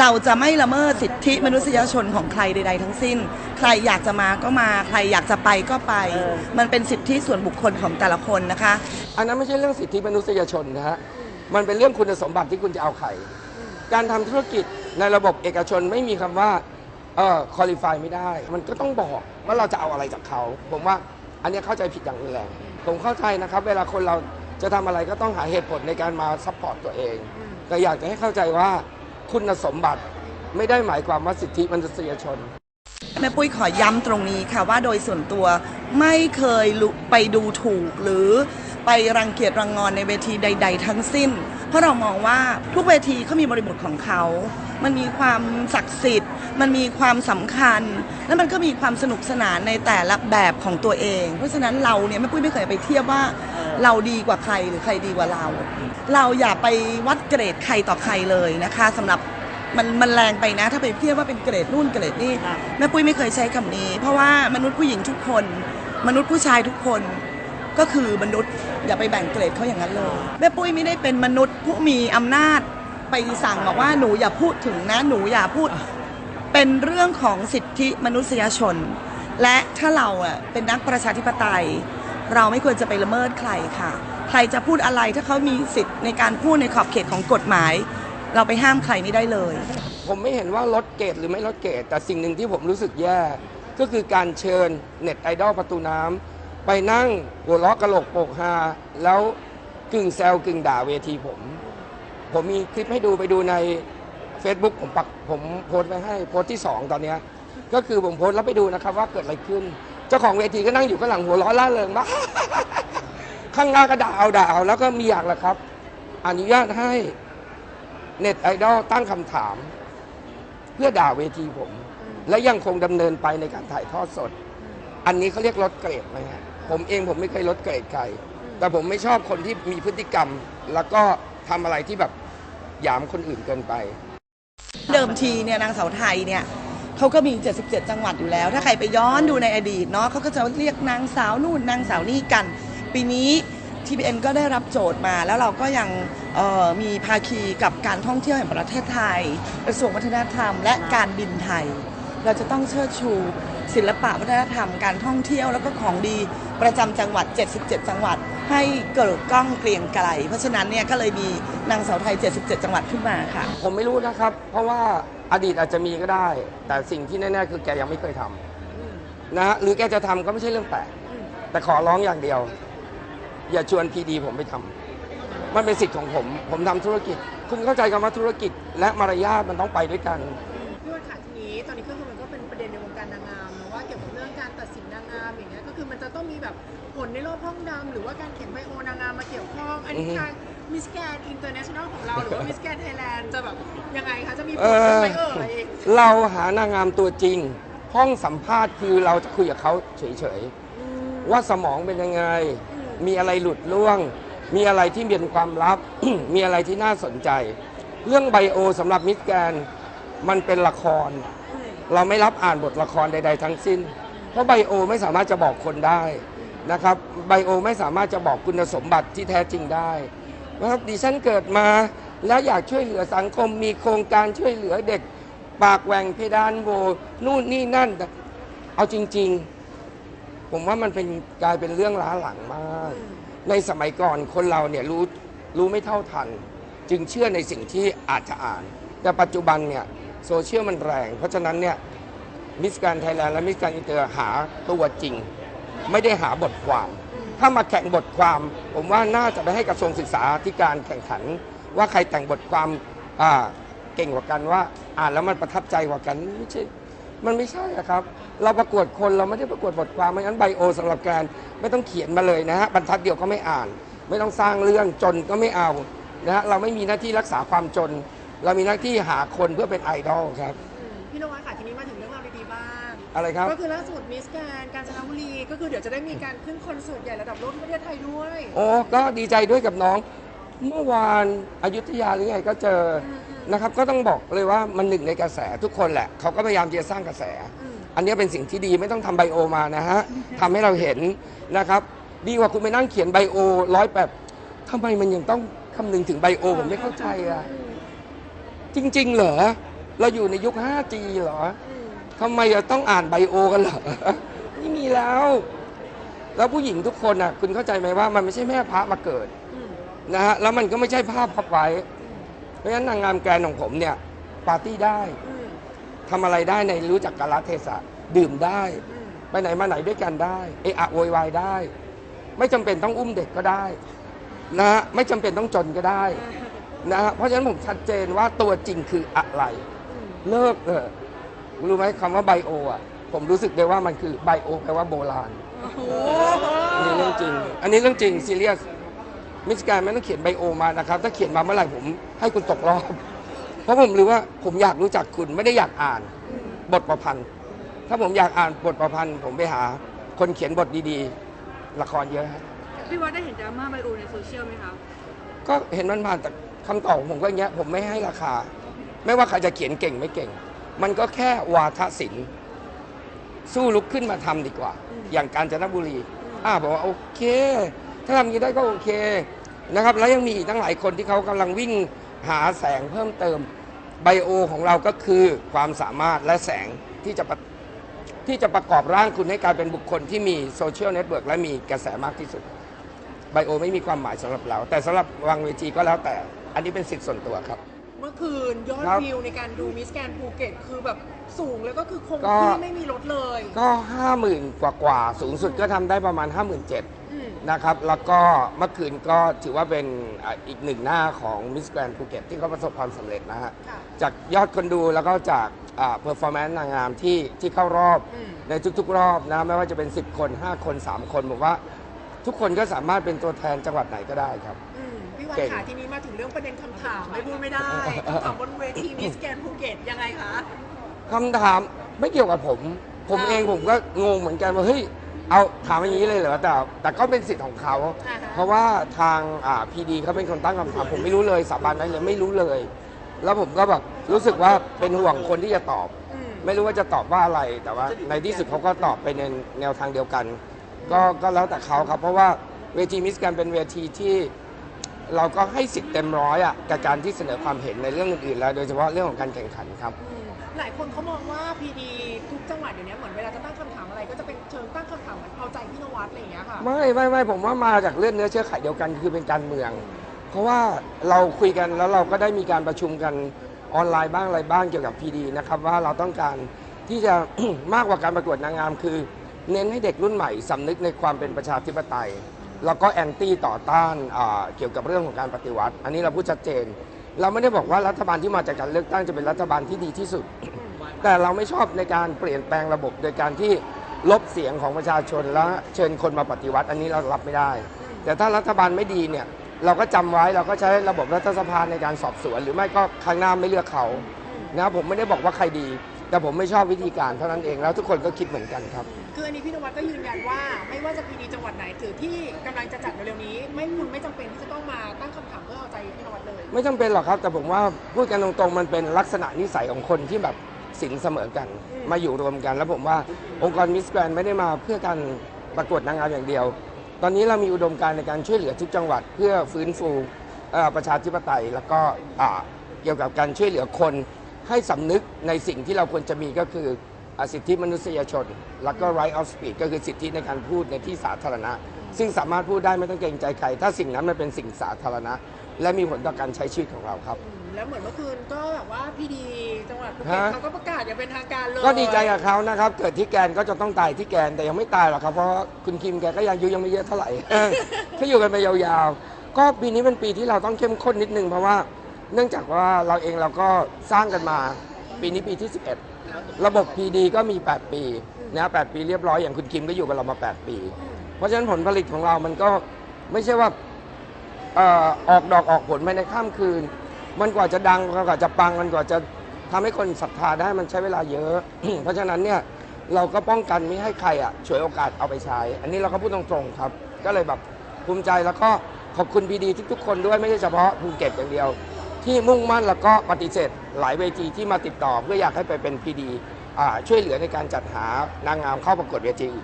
เราจะไม่ละเมิดสิทธิมนุษยชนของใครใด ๆ ทั้งสิ้น ใครอยากจะมาก็มา ใครอยากจะไปก็ไปเออมันเป็นสิทธิส่วนบุคคลของแต่ละคนนะคะ อันนั้นไม่ใช่เรื่องสิทธิมนุษยชนนะฮะ มันเป็นเรื่องคุณสมบัติที่คุณจะเอาใคร การทำธุรกิจในระบบเอกชนไม่มีคำว่าเออคุริฟายไม่ได้ มันก็ต้องบอกว่าเราจะเอาอะไรจากเขา ผมว่าอันเนี้ยเข้าใจผิดอย่างรุนแรง ผมเข้าใจนะครับ เวลาคนเราจะทำอะไรก็ต้องหาเหตุผลในการมาซัพพอร์ตตัวเอง แต่อยากจะให้เข้าใจว่า คุณสมบัติ ไม่ได้หมายความว่าสิทธิมนุษยชน แม่ปุ้ยขอย้ำตรงนี้ค่ะว่าโดยส่วนตัวไม่เคยไปดูถูกหรือไปรังเกียจรังงอนในเวทีใด ๆ ทั้งสิ้น เพราะเรามองว่าทุกเวทีเขามีบริบทของเขา มันมีความศักดิ์สิทธิ์ มันมีความสำคัญ และมันก็มีความสนุกสนานในแต่ละแบบของตัวเอง เพราะฉะนั้นเราเนี่ยแม่ปุ้ยไม่เคยไปเทียบว่าเราดีกว่าใครหรือใครดีกว่าเรา เราอย่าไปวัดเกรดใครต่อใครเลยนะคะสำหรับมันมันแรงไปนะ ถ้าไปเทียบว่าเป็นเกรดนู่นเกรดนี่แม่ปุ้ยไม่เคยใช้คำนี้ เพราะว่ามนุษย์ผู้หญิงทุกคน มนุษย์ผู้ชายทุกคนก็คือมนุษย์อย่าไปแบ่งเกรดเขาอย่างนั้นเลยแม่ปุ้ยไม่ได้เป็นมนุษย์ผู้มีอำนาจ ไปสั่งบอกว่าหนูอย่าพูดถึงนะหนูอย่าพูด เป็นเรื่องของสิทธิมนุษยชน และถ้าเราอะเป็นนักประชาธิปไตย เราไม่ควรจะไปละเมิดใครค่ะ ใครจะพูดอะไรถ้าเขามีสิทธิ์ในการพูดในขอบเขตของกฎหมาย เราไปห้ามใครไม่ได้เลย ผมไม่เห็นว่าลดเกรดหรือไม่ลดเกรดแต่สิ่งหนึ่งที่ผมรู้สึกแย่ ก็คือการเชิญเน็ตไอดอลประตูน้ำไปนั่งหัวเราะกะโหลกโปกฮาแล้วกึ่งแซวกึ่งด่าเวทีผม ผมมีคลิปให้ดูไปดูใน Facebook ผมปักผมโพสต์ไว้ให้โพสต์ที่ 2 ตอนเนี้ยก็คือผมโพสต์แล้วไปดูนะครับว่าเกิดอะไรขึ้น เจ้าของเวทีก็นั่งอยู่ข้างหลังหัวเราะล่าเริงมาก ข้างหน้าก็ด่าเอาด่าเอาแล้วก็มีอยากแหละครับ อนุญาตให้เน็ตไอดอลตั้งคำถาม เพื่อด่าเวทีผม และยังคงดำเนินไปในการถ่ายทอดสด อันนี้เขาเรียกลดเกรดไหมฮะผมเองผมไม่เคยลดเกรดใคร แต่ผมไม่ชอบคนที่มีพฤติกรรม แล้วก็ทำอะไรที่แบบ หยามคนอื่นเกินไป เดิมทีเนี่ยนางสาวไทยเนี่ยเขาก็มี 77 จังหวัดอยู่แล้ว ถ้าใครไปย้อนดูในอดีตเนาะเขาก็จะเรียกนางสาวนู่นนางสาวนี่กัน ปีนี้ TBN ก็ได้รับโจทย์มา แล้วเราก็ยังมีภาคีกับการท่องเที่ยวแห่งประเทศไทยกระทรวงวัฒนธรรม และการบินไทย เราจะต้องเชิดชูศิลปะวัฒนธรรมการท่องเที่ยวแล้วก็ของดีประจำจังหวัด 77 จังหวัด ให้เกิดก้องเกรียงไกล เพราะฉะนั้นเนี่ยก็เลยมีนางสาวไทย 77 จังหวัดขึ้นมาค่ะ ผมไม่รู้นะครับ เพราะว่าอดีตอาจจะมีก็ได้ แต่สิ่งที่แน่ๆคือแกยังไม่เคยทำนะฮะหรือแกจะทำก็ไม่ใช่เรื่องแปลกแต่ขอร้องอย่างเดียว อย่าชวนพีดีผมไปทำมันเป็นสิทธิ์ของผม ผมทำธุรกิจ คุณเข้าใจคำว่าธุรกิจ และมารยาทมันต้องไปด้วยกันพี่วันค่ะทีนี้ตอนนี้ก็คือมันก็เป็นประเด็นในวงการนางงามนะว่าเกี่ยวกับเรื่องการตัดสิ นนางงามอย่างเงี้ยก็คือมันจะต้องมีแบบผลในรอบห้องดำหรือว่าการเขียนไบโอนางงามมาเกี่ยวข้อง อันนี้อือฮึทางมิสแกนอินเตอร์เนชั่นแนลของเราหรือว่ามิสแกนไทยแลนด์จะแบบยังไงคะจะมีผเอลอไหมเอ่ยเราหานางงามตัวจริง ห้องสัมภาษณ์คือเราจะคุยกับเขาเฉยๆ ว่าสมองเป็นยังไง มีอะไรหลุดล่วง มีอะไรที่เป็นความลับ มีอะไรที่น่าสนใจ เรื่องไบโอสำหรับมิสแกนมันเป็นละคร เราไม่รับอ่านบทละครใด ๆ ทั้งสิ้น เพราะไบโอไม่สามารถจะบอกคนได้นะครับไบโอไม่สามารถจะบอกคุณสมบัติที่แท้จริงได้นะครับดิฉันเกิดมาแล้วอยากช่วยเหลือสังคมมีโครงการช่วยเหลือเด็ก ปากแหว่งเพดานโวนู่นนี่นั่นแต่เอาจริง ๆ ผมว่ามันเป็นกลายเป็นเรื่องล้าหลังมาก ในสมัยก่อนคนเราเนี่ยรู้รู้ไม่เท่าทัน จึงเชื่อในสิ่งที่อาจจะอ่าน แต่ปัจจุบันเนี่ยโซเชียลมันแรง เพราะฉะนั้นเนี่ย มิสการไทยแลนด์และมิสการอินเตอร์หาตัวจริง ไม่ได้หาบทความ ถ้ามาแข่งบทความ ผมว่าน่าจะไปให้กระทรวงศึกษาธิการแข่งขัน ว่าใครแต่งบทความเก่งกว่ากันว่า อ่านแล้วมันประทับใจกว่ากันไม่ใช่มันไม่ใช่อะครับ เราประกวดคนเราไม่ได้ประกวดบทความไม่งั้นไบโอสำหรับแกนไม่ต้องเขียนมาเลยนะฮะบรรทัดเดียวก็ไม่อ่าน ไม่ต้องสร้างเรื่องจนก็ไม่เอานะฮะเราไม่มีหน้าที่รักษาความจน เรามีหน้าที่หาคนเพื่อเป็นไอดอลครับพี่นวัดค่ะทีนี้มาถึงเรื่องราวดีๆบ้าง อะไรครับ ก็คือล่าสุดมิสแกนกาญจนบุรีก็คือเดี๋ยวจะได้มีการขึ้นคอนเสิร์ตใหญ่ระดับโลกที่ประเทศไทยด้วยโอ้ก็ดีใจด้วยกับน้อง เมื่อวานอายุทยาหรือไงก็เจอนะครับ ก็ต้องบอกเลยว่ามันหนึ่งในกระแสทุกคนแหละเขาก็พยายามที่จะสร้างกระแสอืมอันนี้เป็นสิ่งที่ดีไม่ต้องทำไบโอมานะฮะ ทำให้เราเห็นนะครับ ดีกว่าคุณไปนั่งเขียนไบโอร้อยแบบทำไมมันยังต้องคำนึงถึงไบโอผมไม่เข้าใจอะจริง ๆ เหรอ เราอยู่ในยุค 5G เหรออืม ทำไมจะต้องอ่านไบโอกันเหรอไม่มีแล้ว แล้วผู้หญิงทุกคนอะ คุณเข้าใจไหมว่ามันไม่ใช่แม่พระมาเกิดอืมนะฮะแล้วมันก็ไม่ใช่ภาพพับไว้ เพราะฉะนั้นนางงามแกรนด์ของผมเนี่ย ปาร์ตี้ได้อืมทำอะไรได้ในรู้จักกาลเทศะดื่มได้อืมไปไหนมาไหนด้วยกันได้ เอะอะโวยวายได้ ไม่จำเป็นต้องอุ้มเด็กก็ได้ นะฮะไม่จำเป็นต้องจนก็ได้นะฮะเพราะฉะนั้นผมชัดเจนว่าตัวจริงคืออะไรอืมเลิกเถอะ รู้ไหมคำว่าไบโออะ ผมรู้สึกได้ว่ามันคือไบโอแปลว่าโบราณโอ้โหอันนี้เรื่องจริง อันนี้เรื่องจริงซีเรียสมิสแกรนไม่ต้องเขียนไบโอมานะครับ ถ้าเขียนมาเมื่อไหร่ผมให้คุณตกรอบ เพราะผมรู้ว่าผมอยากรู้จักคุณไม่ได้อยากอ่าน บทประพันธ์ ถ้าผมอยากอ่านบทประพันธ์ผมไปหา คนเขียนบทดีๆ ละครเยอะฮะพี่วัดได้เห็นดราม่าไบโอในโซเชียลไหมคะ ก็เห็นมันผ่านแต่คำตอบของผมก็อย่างเงี้ยผมไม่ให้ราคา ไม่ว่าใครจะเขียนเก่งไม่เก่ง มันก็แค่วาทศิลป์สู้ลุกขึ้นมาทำดีกว่า อย่างกาญจนบุรี อ่าบอกว่าโอเค ถ้าทำอย่างนี้ได้ก็โอเคนะครับ แล้วยังมีอีกตั้งหลายคนที่เขากำลังวิ่งหาแสงเพิ่มเติมไบโอของเราก็คือความสามารถและแสงที่จะประที่จะประกอบร่างคุณให้กลายเป็นบุคคลที่มีโซเชียลเน็ตเวิร์กและมีกระแสมากที่สุดไบโอไม่มีความหมายสำหรับเรา แต่สำหรับวางเวทีก็แล้วแต่ อันนี้เป็นสิทธิ์ส่วนตัวครับเมื่อคืนยอดครับวิวในการดูมิสแกนภูเก็ตคือแบบสูงแล้วก็คือคงก็ ที่ไม่มีลดเลยก็ห้าหมื่นกว่ากว่าๆสูงสุดก็ทำได้ประมาณ 5 7 0 0 0อืมนะครับ แล้วก็เมื่อคืนก็ถือว่าเป็นอะอีกหนึ่งหน้าของมิสแกรนภูเก็ตที่เขาประสบความสำเร็จนะฮะ ค่ะ จากยอดคนดูแล้วก็จากเพอร์ฟอร์แมนซ์นางงามที่ที่เข้ารอบอืม ในทุกๆ รอบนะ ไม่ว่าจะเป็น 10 คน 5 คน 3 คนผมว่า ทุกคนก็สามารถเป็นตัวแทนจังหวัดไหนก็ได้ครับอืมพี่วัน เก่งขาทีนี้มาถึงเรื่องประเด็นคำถามไม่พูดไม่ได้คำถามบนเวทีมิสแกนภูเก็ตยังไงคะ คำถามไม่เกี่ยวกับผม ผมเองผมก็งงเหมือนกันว่าเฮ้ยเอาถามอย่างนี้เลยเหรอแต่แต่ก็เป็นสิทธิ์ของเขา อ่าฮะ เพราะว่าทางพีดีเขาเป็นคนตั้งคำถามผมไม่รู้เลยสาบานได้เลยไม่รู้เลย แล้วผมก็แบบรู้สึกว่าเป็นห่วงคนที่จะตอบ อืมไม่รู้ว่าจะตอบว่าอะไร แต่ว่าในที่สุดเขาก็ตอบไปในแนวทางเดียวกัน ก็ก็แล้วแต่เขาครับ เพราะว่าเวทีมิสแกรนเป็นเวทีที่ เราก็ให้สิทธิ์เต็มร้อยอะกับการที่เสนอความเห็นในเรื่องอื่นๆแล้ว โดยเฉพาะเรื่องของการแข่งขันครับอืมหลายคนเขามองว่าพีดีทุกจังหวัดเดี๋ยวนี้เหมือนเวลาจะตั้งคำถามอะไร ก็จะเป็นเชิงตั้งคำถามเหมือนเอาใจพี่นวัดอะไรอย่างเงี้ยค่ะ ไม่ไม่ไม่ผมว่ามาจากเลือดเนื้อเชื้อไขเดียวกันคือเป็นการเมือง เพราะว่าเราคุยกันแล้วเราก็ได้มีการประชุมกันออนไลน์บ้างอะไรบ้างเกี่ยวกับพีดีนะครับว่าเราต้องการที่จะ มากกว่าการประกวดนางงามคือ เน้นให้เด็กรุ่นใหม่สำนึกในความเป็นประชาธิปไตย แล้วก็แอนตี้ต่อต้านเกี่ยวกับเรื่องของการปฏิวัติ อันนี้เราพูดชัดเจน เราไม่ได้บอกว่ารัฐบาลที่มาจากการเลือกตั้งจะเป็นรัฐบาลที่ดีที่สุด แต่เราไม่ชอบในการเปลี่ยนแปลงระบบ โดยการที่ลบเสียงของประชาชนและเชิญคนมาปฏิวัติ อันนี้เรารับไม่ได้ แต่ถ้ารัฐบาลไม่ดีเนี่ยเราก็จำไว้เราก็ใช้ระบบรัฐสภาในการสอบสวน หรือไม่ก็ครั้งหน้าไม่เลือกเขานะผมไม่ได้บอกว่าใครดี แต่ผมไม่ชอบวิธีการเท่านั้นเองแล้วทุกคนก็คิดเหมือนกันครับ คืออันนี้พี่นวัดก็ยืนยันว่า ไม่ว่าจะพีดีจังหวัดไหนถือที่กำลังจะจัดเร็วๆนี้ ไม่คุณไม่จำเป็นที่จะต้องมาตั้งคำถามเพื่อเอาใจพี่นวัดเลยไม่จำเป็นหรอกครับ แต่ผมว่าพูดกันตรงๆมันเป็นลักษณะนิสัยของคนที่แบบสินเสมอกันอืมมาอยู่รวมกัน แล้วผมว่าองค์กรมิสแกรนไม่ได้มาเพื่อการประกวดนางงามอย่างเดียว ตอนนี้เรามีอุดมการณ์ในการช่วยเหลือทุกจังหวัด เพื่อฟื้นฟูเอ่อประชาธิปไตย แล้วก็อ่าเกี่ยวกับการช่วยเหลือคน ให้สำนึกในสิ่งที่เราควรจะมีก็คืออ่าสิทธิมนุษยชน แล้วก็ right of speech ก็คือสิทธิในการพูดในที่สาธารณะ ซึ่งสามารถพูดได้ไม่ต้องเกรงใจใคร ถ้าสิ่งนั้นมันเป็นสิ่งสาธารณะ และมีผลต่อการใช้ชีวิตของเราครับอืมแล้วเหมือนเมื่อคืนก็แบบว่าพีดีจังหวัดภูเก็ตฮะ เขาก็ประกาศอย่างเป็นทางการเลยก็ดีใจกับเขานะครับ เกิดที่แกนก็จะต้องตายที่แกนแต่ยังไม่ตายหรอกครับ เพราะคุณคิมแกก็ยังอายุยังไม่เยอะเท่าไหร่เขาอยู่กันไปยาวๆ ก็ปีนี้เป็นปีที่เราต้องเข้มข้นนิดนึงเพราะว่า เนื่องจากว่าเราเองเราก็สร้างกันมาปีนี้ปีที่ 11 ระบบ PD ก็มี 8 ปีนะ8ปีเรียบร้อยอย่างคุณคิมก็อยู่กับเรามา 8 ปี เพราะฉะนั้นผลผลิตของเรามันก็ไม่ใช่ว่าเอ่อออกดอกออกผลภายในข้ามคืน มันกว่าจะดังมันกว่าจะปังมันกว่าจะทำให้คนศรัทธาได้มันใช้เวลาเยอะ เพราะฉะนั้นเนี่ยเราก็ป้องกันไม่ให้ใครอะฉวยโอกาสเอาไปใช้ อันนี้เราก็พูดตรงๆครับ ก็เลยแบบภูมิใจแล้วก็ขอบคุณพีดีทุกๆคนด้วยไม่ใช่เฉพาะภูเก็ตอย่างเดียว ที่มุ่งมั่นแล้วก็ปฏิเสธ หลายเวทีที่มาติดต่อ เพื่ออยากให้ไปเป็นพีดีช่วยเหลือในการจัดหานางงามเข้าประกวดเวทีอื่น